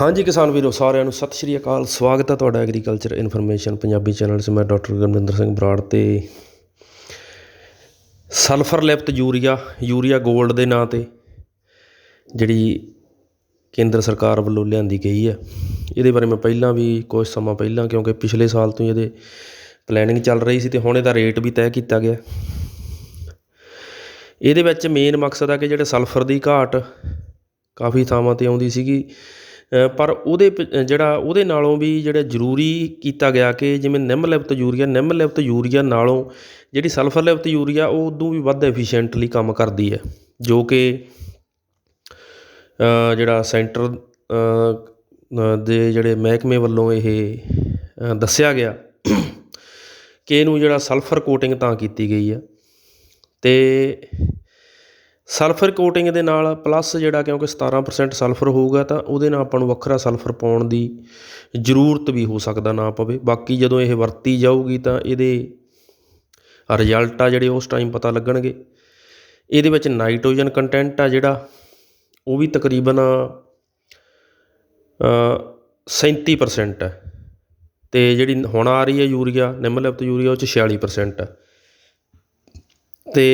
ਹਾਂਜੀ ਕਿਸਾਨ ਵੀਰੋ, ਸਾਰਿਆਂ ਨੂੰ ਸਤਿ ਸ਼੍ਰੀ ਅਕਾਲ। ਸਵਾਗਤ ਹੈ ਤੁਹਾਡਾ ਐਗਰੀਕਲਚਰ ਇਨਫੋਰਮੇਸ਼ਨ ਪੰਜਾਬੀ ਚੈਨਲ 'ਚ। ਮੈਂ ਡਾਕਟਰ ਗੁਰਮਿੰਦਰ ਸਿੰਘ ਬਰਾੜ ਤੇ ਸਲਫਰ ਲਿਪਤ ਯੂਰੀਆ ਯੂਰੀਆ 골ਡ ਦੇ ਨਾਂ ਤੇ ਜਿਹੜੀ ਕੇਂਦਰ ਸਰਕਾਰ ਵੱਲੋਂ ਲਿਆਂਦੀ ਗਈ ਹੈ। ਇਹਦੇ ਬਾਰੇ ਮੈਂ ਪਹਿਲਾਂ ਵੀ ਕੁਝ ਸਮਾਂ ਪਹਿਲਾਂ, ਕਿਉਂਕਿ ਪਿਛਲੇ ਸਾਲ ਤੋਂ ਹੀ ਇਹਦੇ ਪਲੈਨਿੰਗ ਚੱਲ ਰਹੀ ਸੀ ਤੇ ਹੁਣ ਇਹਦਾ ਰੇਟ ਵੀ ਤੈਅ ਕੀਤਾ ਗਿਆ। ਇਹਦੇ ਵਿੱਚ ਮੇਨ ਮਕਸਦ ਆ ਕਿ ਜਿਹੜੇ ਸਲਫਰ ਦੀ ਘਾਟ ਕਾਫੀ ਥਾਵਾਂ ਤੇ ਆਉਂਦੀ ਸੀਗੀ ਪਰ ਉਹਦੇ ਪ- ਜਿਹੜਾ ਉਹਦੇ ਨਾਲੋਂ ਵੀ ਜਿਹੜਾ ਜ਼ਰੂਰੀ ਕੀਤਾ ਗਿਆ ਕਿ ਜਿਵੇਂ ਨਿੰਮ ਲਿਪਤ ਯੂਰੀਆ ਨਿੰਮ ਲਿਪਤ ਯੂਰੀਆ ਨਾਲੋਂ ਜਿਹੜੀ ਸਲਫਰ ਲਿਪਤ ਯੂਰੀਆ, ਉਹ ਉਦੋਂ ਵੀ ਵੱਧ ਐਫੀਸ਼ੀਐਂਟਲੀ ਕੰਮ ਕਰਦੀ ਹੈ। ਜੋ ਕਿ ਜਿਹੜਾ ਸੈਂਟਰ ਦੇ ਜਿਹੜੇ ਮਹਿਕਮੇ ਵੱਲੋਂ ਇਹ ਦੱਸਿਆ ਗਿਆ ਕਿ ਇਹਨੂੰ ਜਿਹੜਾ ਸਲਫਰ ਕੋਟਿੰਗ ਤਾਂ ਕੀਤੀ ਗਈ ਹੈ। ਤੇ ਸਲਫਰ ਕੋਟਿੰਗ ਦੇ ਨਾਲ ਪਲੱਸ ਜਿਹੜਾ ਕਿਉਂਕਿ 17% ਸਲਫਰ ਹੋਊਗਾ ਤਾਂ ਉਹਦੇ ਨਾਲ ਆਪਾਂ ਨੂੰ ਵੱਖਰਾ ਸਲਫਰ ਪਾਉਣ ਦੀ ਜ਼ਰੂਰਤ ਵੀ ਹੋ ਸਕਦਾ ਨਾ ਪਵੇ। ਬਾਕੀ ਜਦੋਂ ਇਹ ਵਰਤੀ ਜਾਊਗੀ ਤਾਂ ਇਹਦੇ ਰਿਜ਼ਲਟ ਆ ਜਿਹੜੇ ਉਸ ਟਾਈਮ ਪਤਾ ਲੱਗਣਗੇ। ਇਹਦੇ ਵਿੱਚ ਨਾਈਟ੍ਰੋਜਨ ਕੰਟੈਂਟ ਆ ਜਿਹੜਾ ਉਹ ਵੀ ਤਕਰੀਬਨ ਅ, 37% ਹੈ ਤੇ ਜਿਹੜੀ ਹੁਣ ਆ ਰਹੀ ਹੈ ਯੂਰੀਆ ਨਿੰਮਲਿਪਤ ਯੂਰੀਆ ਉਹ ਚ 46% ਹੈ ਤੇ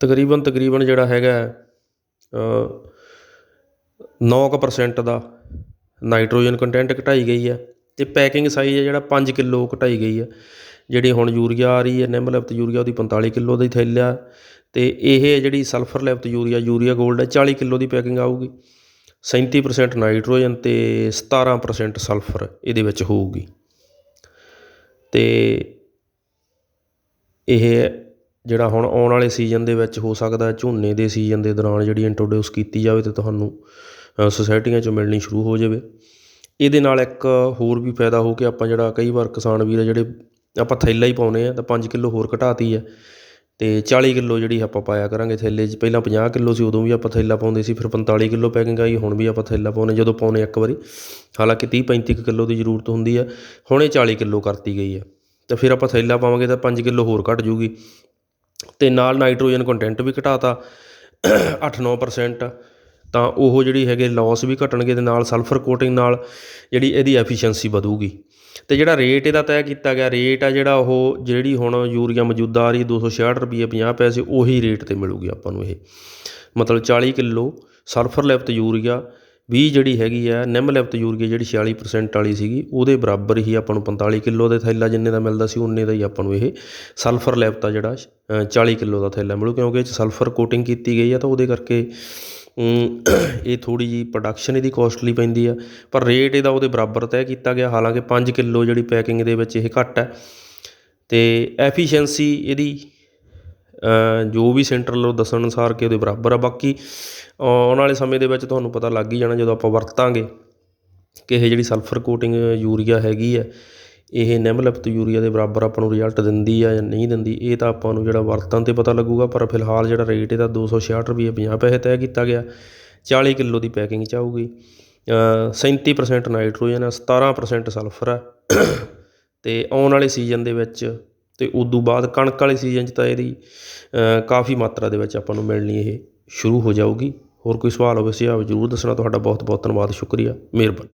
ਤਕਰੀਬਨ ਤਕਰੀਬਨ ਜਿਹੜਾ ਹੈਗਾ ਅ, 9% ਦਾ ਨਾਈਟ੍ਰੋਜਨ ਕੰਟੈਂਟ ਘਟਾਈ ਗਈ ਹੈ ਅਤੇ ਪੈਕਿੰਗ ਸਾਈਜ਼ ਹੈ ਜਿਹੜਾ ਪੰਜ ਕਿਲੋ ਘਟਾਈ ਗਈ ਹੈ। ਜਿਹੜੀ ਹੁਣ ਯੂਰੀਆ ਆ ਰਹੀ ਹੈ ਨਿੰਮ ਲੈਪਤ ਯੂਰੀਆ ਉਹਦੀ 45 ਕਿਲੋ ਦੀ ਥੈਲਾ ਅਤੇ ਇਹ ਜਿਹੜੀ ਸਲਫਰ ਲੈਪਤ ਯੂਰੀਆ ਯੂਰੀਆ 골ਡ ਹੈ 40 ਕਿਲੋ ਦੀ ਪੈਕਿੰਗ ਆਊਗੀ। 37% ਨਾਈਟ੍ਰੋਜਨ ਤੇ 17% ਸਲਫਰ ਇਹਦੇ ਵਿੱਚ ਹੋਊਗੀ। ਤੇ ਇਹ ਜਿਹੜਾ ਹੁਣ ਆਉਣ ਵਾਲੇ ਸੀਜ਼ਨ ਦੇ ਵਿੱਚ ਹੋ ਸਕਦਾ ਝੋਨੇ ਦੇ ਸੀਜ਼ਨ ਦੇ ਦੌਰਾਨ ਜਿਹੜੀ ਇੰਟਰੋਡਿਊਸ ਕੀਤੀ ਜਾਵੇ ਤੇ ਤੁਹਾਨੂੰ ਸੁਸਾਇਟੀਆਂ 'ਚੋਂ ਮਿਲਣੀ ਸ਼ੁਰੂ ਹੋ ਜਾਵੇ। ਇਹਦੇ ਨਾਲ ਇੱਕ ਹੋਰ ਵੀ ਫਾਇਦਾ ਹੋ ਕੇ ਆਪਾਂ ਜਿਹੜਾ ਕਈ ਵਾਰ ਕਿਸਾਨ ਵੀਰ ਆ ਜਿਹੜੇ ਆਪਾਂ ਥੈਲਾ ਹੀ ਪਾਉਨੇ ਆ ਤਾਂ 5 ਕਿਲੋ ਹੋਰ ਘਟਾਤੀ ਹੈ ਤੇ 40 ਕਿਲੋ ਜਿਹੜੀ ਆਪਾਂ ਪਾਇਆ ਕਰਾਂਗੇ ਥੈਲੇ 'ਚ। ਪਹਿਲਾਂ 50 ਕਿਲੋ ਸੀ ਉਦੋਂ ਵੀ ਆਪਾਂ ਥੈਲਾ ਪਾਉਂਦੇ ਸੀ, ਫਿਰ 45 ਕਿਲੋ ਪੈਕਿੰਗ ਆਈ ਹੁਣ ਵੀ ਆਪਾਂ ਥੈਲਾ ਪਾਉਨੇ ਜਦੋਂ ਪਾਉਨੇ ਇੱਕ ਵਾਰੀ, ਹਾਲਾਂਕਿ 30 35 ਕਿਲੋ ਦੀ ਜ਼ਰੂਰਤ ਹੁੰਦੀ ਹੈ ਹੁਣ ਇਹ 40 ਕਿਲੋ ਕਰਤੀ ਗਈ ਹੈ ਤਾਂ ਫਿਰ ਆਪਾਂ ਥੈਲਾ ਪਾਵਾਂਗੇ ਤਾਂ 5 ਕਿਲੋ ਹੋਰ ਘਟ ਜੂਗੀ। ਅਤੇ ਨਾਲ ਨਾਈਟ੍ਰੋਜਨ ਕੰਟੈਂਟ ਵੀ ਘਟਾਤਾ 8-9% ਤਾਂ ਉਹ ਜਿਹੜੀ ਹੈਗੇ ਲੋਸ ਵੀ ਘਟਣਗੇ ਅਤੇ ਨਾਲ ਸਲਫਰ ਕੋਟਿੰਗ ਨਾਲ ਜਿਹੜੀ ਇਹਦੀ ਐਫੀਸ਼ੀਐਂਸੀ ਵਧੂਗੀ। ਅਤੇ ਜਿਹੜਾ ਰੇਟ ਇਹਦਾ ਤੈਅ ਕੀਤਾ ਗਿਆ ਰੇਟ ਆ ਜਿਹੜਾ ਉਹ ਜਿਹੜੀ ਹੁਣ ਯੂਰੀਆ ਮੌਜੂਦਾ ਆ ਰਹੀ ਦੋ ਸੌ ਛਿਆਹਠ ਰੁਪਈਏ ਪੰਜਾਹ ਪੈਸੇ, ਉਹੀ ਰੇਟ ਤੇ ਮਿਲੂਗੀ ਆਪਾਂ ਨੂੰ ਇਹ। ਮਤਲਬ 40 ਕਿਲੋ ਸਲਫਰ ਲਿਪਤ ਯੂਰੀਆ ਵੀਹ ਜਿਹੜੀ ਹੈਗੀ ਆ ਨਿੰਮ ਲਿਪਤ ਯੂਰੀਆ ਜਿਹੜੀ 46% ਵਾਲੀ ਸੀਗੀ ਉਹਦੇ ਬਰਾਬਰ ਹੀ ਆਪਾਂ ਨੂੰ 45 ਕਿਲੋ ਦੇ ਥੈਲਾ ਜਿੰਨੇ ਦਾ ਮਿਲਦਾ ਸੀ ਉਨੇ ਦਾ ਹੀ ਆਪਾਂ ਨੂੰ ਇਹ ਸਲਫਰ ਲਿਪਤ ਆ ਜਿਹੜਾ ਅ, 40 ਕਿਲੋ ਦਾ ਥੈਲਾ ਮਿਲੂ ਕਿਉਂਕਿ ਇਹ 'ਚ ਸਲਫਰ ਕੋਟਿੰਗ ਕੀਤੀ ਗਈ ਆ ਤਾਂ ਉਹਦੇ ਕਰਕੇ ਇਹ ਥੋੜੀ ਜੀ ਪ੍ਰੋਡਕਸ਼ਨ ਇਹਦੀ ਕੋਸਟਲੀ ਪੈਂਦੀ ਆ ਪਰ ਰੇਟ ਇਹਦਾ ਉਹਦੇ ਬਰਾਬਰ ਤੈਅ ਕੀਤਾ ਗਿਆ ਹਾਲਾਂਕਿ 5 ਕਿਲੋ ਜਿਹੜੀ ਪੈਕਿੰਗ ਦੇ ਵਿੱਚ ਇਹ ਘੱਟ ਹੈ ਤੇ ਐਫੀਸ਼ੀਐਂਸੀ ਇਹਦੀ ਜੋ ਵੀ ਸੈਂਟਰ ਵੱਲੋਂ ਦੱਸਣ ਅਨੁਸਾਰ ਕਿ ਉਹਦੇ ਬਰਾਬਰ ਆ। ਬਾਕੀ ਆਉਣ ਵਾਲੇ ਸਮੇਂ ਦੇ ਵਿੱਚ ਤੁਹਾਨੂੰ ਪਤਾ ਲੱਗ ਹੀ ਜਾਣਾ ਜਦੋਂ ਆਪਾਂ ਵਰਤਾਂਗੇ ਕਿ ਇਹ ਜਿਹੜੀ ਸਲਫਰ ਕੋਟਿੰਗ ਯੂਰੀਆ ਹੈਗੀ ਹੈ ਇਹ ਨਿੰਮਲਿਪਤ ਯੂਰੀਆ ਦੇ ਬਰਾਬਰ ਆਪਾਂ ਨੂੰ ਰਿਜ਼ਲਟ ਦਿੰਦੀ ਆ ਜਾਂ ਨਹੀਂ ਦਿੰਦੀ ਇਹ ਤਾਂ ਆਪਾਂ ਨੂੰ ਜਿਹੜਾ ਵਰਤਣ ਤੇ ਪਤਾ ਲੱਗੂਗਾ। ਪਰ ਫਿਲਹਾਲ ਜਿਹੜਾ ਰੇਟ ਇਹਦਾ 266 ਰੁਪਏ 50 ਪੈਸੇ ਤੈਅ ਕੀਤਾ ਗਿਆ। 40 ਕਿਲੋ ਦੀ ਪੈਕਿੰਗ ਚ ਆਊਗੀ। ਅ, 37% ਨਾਈਟ੍ਰੋਜਨ ਹੈ 17% ਸਲਫਰ ਹੈ ਤੇ ਆਉਣ ਵਾਲੇ ਸੀਜ਼ਨ ਦੇ ਵਿੱਚ ਅਤੇ ਉਦੋਂ ਬਾਅਦ ਕਣਕ ਵਾਲੇ ਸੀਜ਼ਨ 'ਚ ਤਾਂ ਇਹਦੀ ਕਾਫੀ ਮਾਤਰਾ ਦੇ ਵਿੱਚ ਆਪਾਂ ਨੂੰ ਮਿਲਣੀ ਇਹ ਸ਼ੁਰੂ ਹੋ ਜਾਊਗੀ। ਹੋਰ ਕੋਈ ਸਵਾਲ ਹੋਵੇ ਸੁਝਾਅ ਜ਼ਰੂਰ ਦੱਸਣਾ। ਤੁਹਾਡਾ ਬਹੁਤ ਬਹੁਤ ਧੰਨਵਾਦ, ਸ਼ੁਕਰੀਆ। ਮਿਹਰਬਾਨੀ।